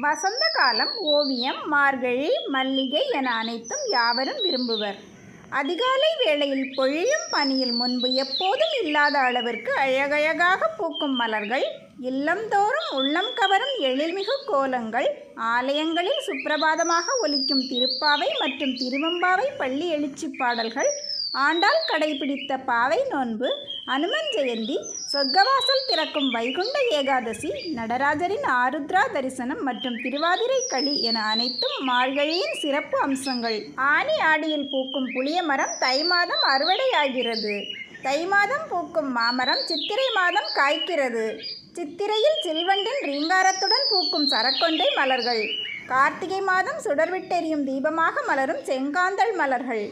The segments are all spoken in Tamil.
வசந்த காலம் ஓவியம் மார்கழி மல்லிகை என அனைத்தும் யாவரும் விரும்புவர். அதிகாலை வேளையில் பொழியும் பனியில் முன்பு எப்போதும் இல்லாத அளவிற்கு அழகழகாக பூக்கும் மலர்கள் இல்லந்தோறும் உள்ளம் கவரும் எழில்மிகு கோலங்கள் ஆலயங்களில் சுப்பிரபாதமாக ஒலிக்கும் திருப்பாவை மற்றும் திருவம்பாவை பள்ளி எழுச்சி பாடல்கள் ஆண்டாள் கடைபிடித்த பாவை நோன்பு அனுமன் ஜெயந்தி சொர்க்கவாசல் திறக்கும் வைகுண்ட ஏகாதசி நடராஜரின் ஆருத்ரா தரிசனம் மற்றும் திருவாதிரை களி என அனைத்தும் மார்கழியின் சிறப்பு அம்சங்கள். ஆனி ஆடியில் பூக்கும் புளிய மரம் தை மாதம் அறுவடையாகிறது தை மாதம் பூக்கும் மாமரம் சித்திரை மாதம் காய்க்கிறது. சித்திரையில் சில்வண்டின் ரீங்காரத்துடன் பூக்கும் சரக்கொண்டை மலர்கள். கார்த்திகை மாதம் சுடர்விட்டெறியும் தீபமாக மலரும் செங்காந்தள் மலர்கள்.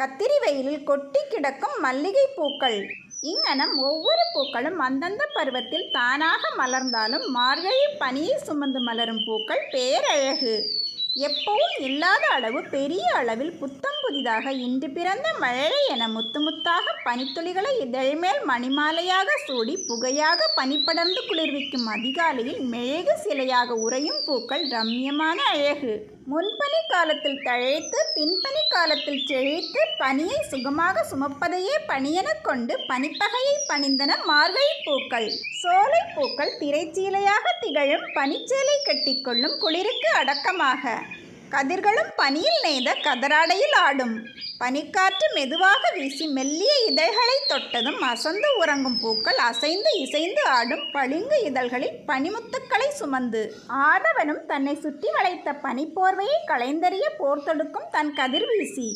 கத்திரி வெயிலில் கொட்டி கிடக்கும் மல்லிகை பூக்கள். இங்கனம் ஒவ்வொரு பூக்களும் அந்தந்த பருவத்தில் தானாக மலர்ந்தாலும் மார்கழி பனியை சுமந்து மலரும் பூக்கள் பேரழகு. எப்பவும் இல்லாத அளவு பெரிய அளவில் புத்தம் புதிதாக இன்று பிறந்த மழை என முத்து முத்தாக பனித்துளிகளை இதழ்மேல் மணிமாலையாக சூடி புகையாக பனிப்படர்ந்து குளிர்விக்கும் அதிகாலையில் மெழுகு சிலையாக உறையும் பூக்கள் ரம்யமான அழகு. முன்பனி காலத்தில் தழைத்து பின்பனி காலத்தில் செழித்து பனியை சுகமாக சுமப்பதையே பணியெனக் கொண்டு பனிப்பகையை பணிந்தன மார்கழி பூக்கள். சோலை பூக்கள் திரைச்சீலையாக திகழும் பனிச்சேலை கட்டிக்கொள்ளும் குளிருக்கு அடக்கமாக. கதிர்களும் பனியில் நெய்த கதராடையில் ஆடும். பனிக்காற்று மெதுவாக வீசி மெல்லிய இதழ்களை தொட்டதும் அசந்து உறங்கும் பூக்கள் அசைந்து இசைந்து ஆடும் பளிங்கு இதழ்களில் பனிமுத்துக்களை சுமந்து ஆதவனும் தன்னை சுற்றி வளைத்த பனிப்போர்வையை களைந்தறிய போர் தொடுக்கும் தன் கதிர் வீசி.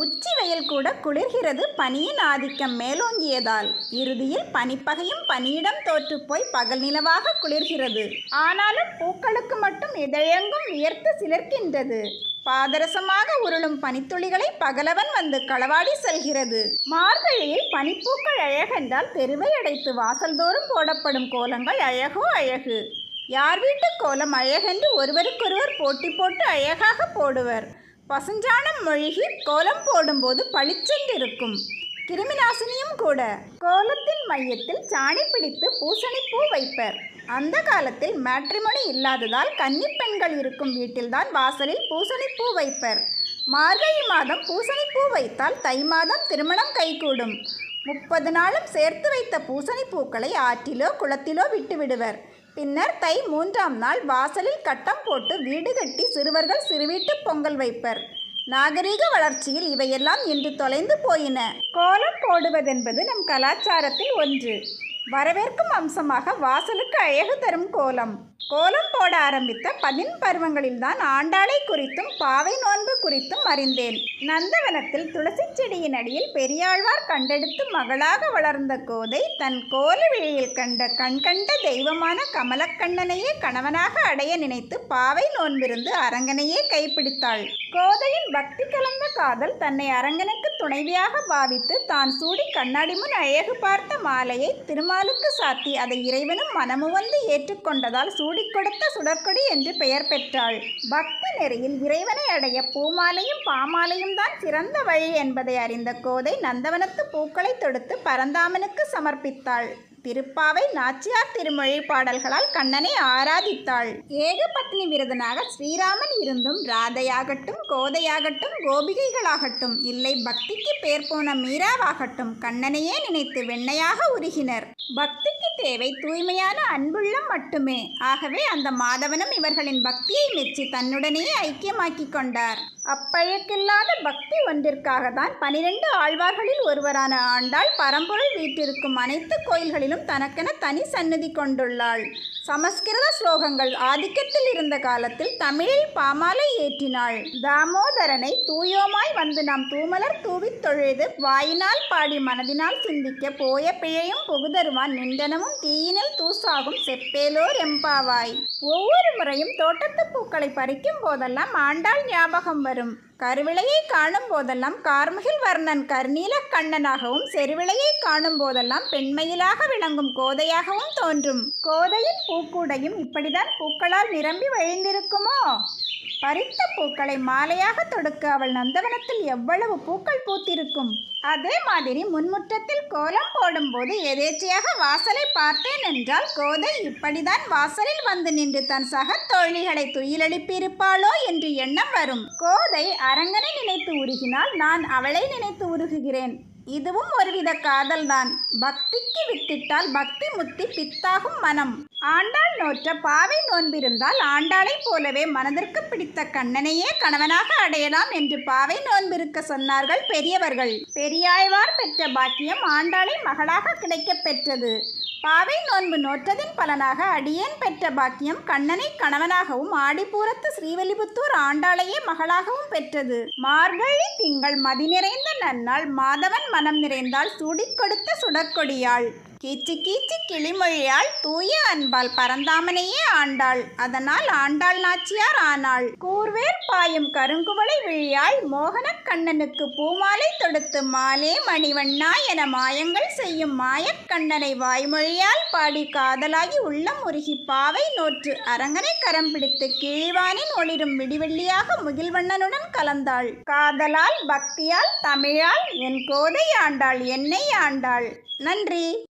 உச்சி வெயில் கூட குளிர்கிறது பனியின் ஆதிக்கம் மேலோங்கியதால். இறுதியில் பனிப்பகையும் பனியிடம் தோற்றுப்போய் பகல் நிலவாக குளிர்கிறது. ஆனாலும் பூக்களுக்கு மட்டும் இதழெங்கும் வியர்த்து சிலிர்க்கின்றது. பாதரசமாக உருளும் பனித்துளிகளை பகலவன் வந்து களவாடி செல்கிறது. மார்கழியில் பனிப்பூக்கள் அழகென்றால் தெருவை அடைத்து வாசல்தோறும் போடப்படும் கோலங்கள் அழகோ அழகு. யார் வீட்டு கோலம் அழகென்று ஒருவருக்கொருவர் போட்டி போட்டு அழகாக போடுவர். பசுஞ்சாணம் மொழிகி கோலம் போடும்போது பளிச்சென்றிருக்கும். கிருமிநாசினியும் கூட. கோலத்தின் மையத்தில் சாணி பிடித்து பூசணிப்பூ வைப்பர். அந்த காலத்தில் மேட்ரிமொனி இல்லாததால் கன்னிப் பெண்கள் இருக்கும் வீட்டில்தான் வாசலில் பூசணிப்பூ வைப்பர். மார்கழி மாதம் பூசணிப்பூ வைத்தால் தை மாதம் திருமணம் கைகூடும். முப்பது நாளும் சேர்த்து வைத்த பூசணிப்பூக்களை ஆற்றிலோ குளத்திலோ விட்டுவிடுவர். பின்னர் தை மூன்றாம் நாள் வாசலில் கட்டம் போட்டு வீடு கட்டி சிறுவர்கள் சிறுவீட்டு பொங்கல் வைப்பர். நாகரீக வளர்ச்சியில் இவையெல்லாம் இன்று தொலைந்து போயின. கோலம் போடுவதென்பது நம் கலாச்சாரத்தில் ஒன்று. வரவேற்கும் அம்சமாக வாசலுக்கு அழகு தரும் கோலம். கோலம் போட ஆரம்பித்த பதின் பருவங்களில்தான் ஆண்டாளை குறித்தும் பாவை நோன்பு குறித்தும் அறிந்தேன். நந்தவனத்தில் துளசி செடியின் அடியில் பெரியாழ்வார் கண்டெடுத்து மகளாக வளர்ந்த கோதை தன் கோல விழியில் கண்ட கண்கண்ட தெய்வமான கமலக்கண்ணனையே கணவனாக அடைய நினைத்து பாவை நோன்பிருந்து அரங்கனையே கைப்பிடித்தாள். கோதையின் பக்தி கலந்த காதல் தன்னை அரங்கனுக்கு துணைவியாக பாவித்து தான் சூடி கண்ணாடி முன் அழகு பார்த்த மாலையை திருமாலுக்கு சாத்தி அதை இறைவனும் மனமுவந்து ஏற்றுக்கொண்டதால் சூ கொடுத்த சுடற்கொடி என்று பெயர் பெற்றாள். பக்தி நெறியில் இறைவனை அடைய பூமாலையும் பாமாலையும் தான் சிறந்த வழி என்பதை அறிந்த கோதை நந்தவனத்து பூக்களை தொடுத்து பரந்தாமனுக்கு சமர்ப்பித்தாள். திருப்பாவை நாச்சியார் திருமொழி பாடல்களால் கண்ணனை ஆராதித்தாள். ஏகபத்னி விரதனாக ஸ்ரீராமன் இருந்தும் ராதையாகட்டும் கோதையாகட்டும் கோபிகைகளாகட்டும் இல்லை பக்திக்கு பேர் போன மீராவாகட்டும் கண்ணனையே நினைத்து வெண்ணையாக உருகினர். பக்தி பக்திக்கு தேவை. தூய்மையான அன்புள்ளம் மட்டுமே. ஆகவே அந்த மாதவனும் இவர்களின் பக்தியை மெச்சி தன்னுடனேயே ஐக்கியமாக்கிக் கொண்டார். அப்பழக்கில்லாத பக்தி ஒன்றிற்காக தான் பனிரெண்டு ஆழ்வார்களில் ஒருவரான ஆண்டாள் பரம்பொருள் வீட்டிற்கும் அனைத்து கோயில்களிலும் தனக்கென தனி சந்நிதி கொண்டுள்ளாள். சமஸ்கிருத ஸ்லோகங்கள் ஆதிக்கத்தில் இருந்த காலத்தில் தமிழில் பாமாலை ஏற்றினாள். தாமோதரனை தூயோமாய் வந்து நாம் தூமலர் தூவித் தொழுது வாயினால் பாடி மனதினால் சிந்திக்க போய பிழையும் புகுதருவான் தினமும் தீயினில் தூசாகும் செப்பேலோர் எம்பாவாய். ஒவ்வொரு முறையும் தோட்டத்து பூக்களை பறிக்கும் போதெல்லாம் ஆண்டாள் ஞாபகம் வரும். வரும் கருவிளையை காணும் போதெல்லாம் கார்முகில் வர்ணன் கர்நீல கண்ணனாகவும் செருவிளையை காணும் போதெல்லாம் பெண்மயிலாக விளங்கும் கோதையாகவும் தோன்றும். கோதையின் பூக்கூடையும் இப்படிதான் பூக்களால் நிரம்பி வழிந்திருக்குமோ? பறித்த பூக்களை மாலையாக தொடுக்க அவள் நந்தவனத்தில் எவ்வளவு பூக்கள் பூத்திருக்கும்? அதே மாதிரி முன்முற்றத்தில் கோலம் போடும்போது எதேச்சையாக வாசலை பார்த்தேன் என்றால் கோதை இப்படிதான் வாசலில் வந்து நின்று தன் சக தோழிகளை துயிலெழுப்பியிருப்பாளோ என்று எண்ணம் வரும். கோதை அரங்கனை நினைத்து உருகினால் நான் அவளை நினைத்து உருகுகிறேன். இதுவும் ஒருவித காதல்தான். பக்திக்கு வித்திட்டால் பக்தி முத்தி பித்தாகும் மனம். ஆண்டாள் நோற்ற பாவை நோன்பிருந்தால் ஆண்டாளைப் போலவே மனதிற்கு பிடித்த கண்ணனையே கணவனாக அடையலாம் என்று பாவை நோன்பிருக்க சொன்னார்கள் பெரியவர்கள். பெரியாழ்வார் பெற்ற பாக்கியம் ஆண்டாளை மகளாக கிடைக்கப் பெற்றது. பாவை நோன்பு நோற்றதின் பலனாக அடியேன் பெற்ற பாக்கியம் கண்ணனை கணவனாகவும் ஆடிப்பூரத்து ஸ்ரீவல்லிபுத்தூர் ஆண்டாளையே மகளாகவும் பெற்றது. மார்கழி திங்கள் மதி நிறைந்த நன்னாள் மாதவன் மனம் நிறைந்தால் சூடிக் கொடுத்த சுடற்கொடியாள். கீச்சு கீச்சு கிளிமொழியால் தூய அன்பால் பரந்தாமனையே ஆண்டாள். அதனால் ஆண்டாள் நாச்சியார் ஆனாள். கூர்வேர் பாயும் கருங்குவளை விழியால் மோகனக் கண்ணனுக்கு பூமாலை தொடுத்து மாலே மணிவண்ணா என மாயங்கள் செய்யும் மாயக்கண்ணனை வாய்மொழியால் பாடி காதலாகி உள்ளம் உருகி பாவை நோற்று அரங்கனை கரம் பிடித்து கிழிவானின் ஒளிரும் விடிவெள்ளியாக முகில்வண்ணனுடன் கலந்தாள். காதலால் பக்தியால் தமிழால் என் கோதை ஆண்டாள் என்னை ஆண்டாள். நன்றி.